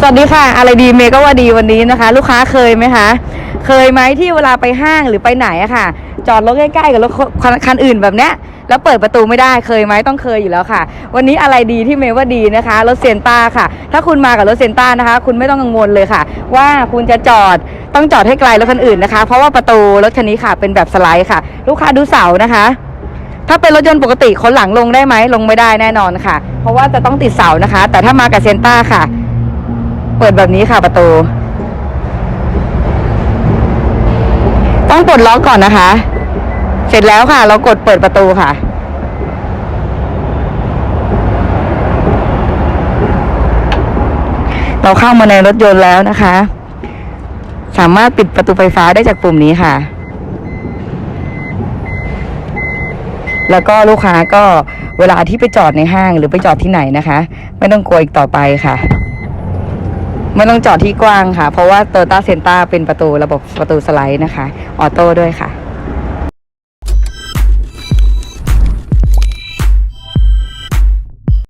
สวัสดีค่ะ อะไรดีเมย์ก็ว่าดีวันนี้นะคะ ลูกค้าเคยไหมคะ เคยไหมที่เวลาไปห้างหรือไปไหนอะค่ะ จอดรถใกล้ๆกับรถคันคันอื่นแบบเนี้ยแล้วเปิดประตูไม่ได้เคยไหมต้องเคยอยู่แล้วค่ะ วันนี้อะไรดีที่เมย์ว่าดีนะคะรถเซนต้าค่ะ ถ้าคุณมากับรถเซนต้านะคะ คุณไม่ต้องกังวลเลยค่ะ ว่าคุณจะจอดต้องจอดให้ไกลรถคันอื่นนะคะ เพราะว่าประตูรถคันนี้ค่ะเป็นแบบสไลด์ค่ะ ลูกค้าดูเสานะคะ ถ้าเป็นรถยนต์ปกติคนหลังลงได้ไหมลงไม่ได้แน่นอนค่ะ เพราะว่าจะต้องติดเสานะคะ แต่ถ้ามากับเซนต้าค่ะ เปิดแบบนี้ค่ะประตู ต้องปลดล็อกก่อนนะคะ เสร็จแล้วค่ะ เรากดเปิดประตูค่ะ เราเข้ามาในรถยนต์แล้วนะคะ สามารถปิดประตูไฟฟ้าได้จากปุ่มนี้ค่ะ แล้วก็ลูกค้าก็เวลาที่ไปจอดในห้างหรือไปจอดที่ไหนนะคะ ไม่ต้องกลัวอีกต่อไปค่ะ ไม่ต้องจอดที่กว้างค่ะ เพราะว่า t o y ต้าเซนต้าเป็นประตูระบบประตูสไลด์นะคะ ออโต้ด้วยค่ะ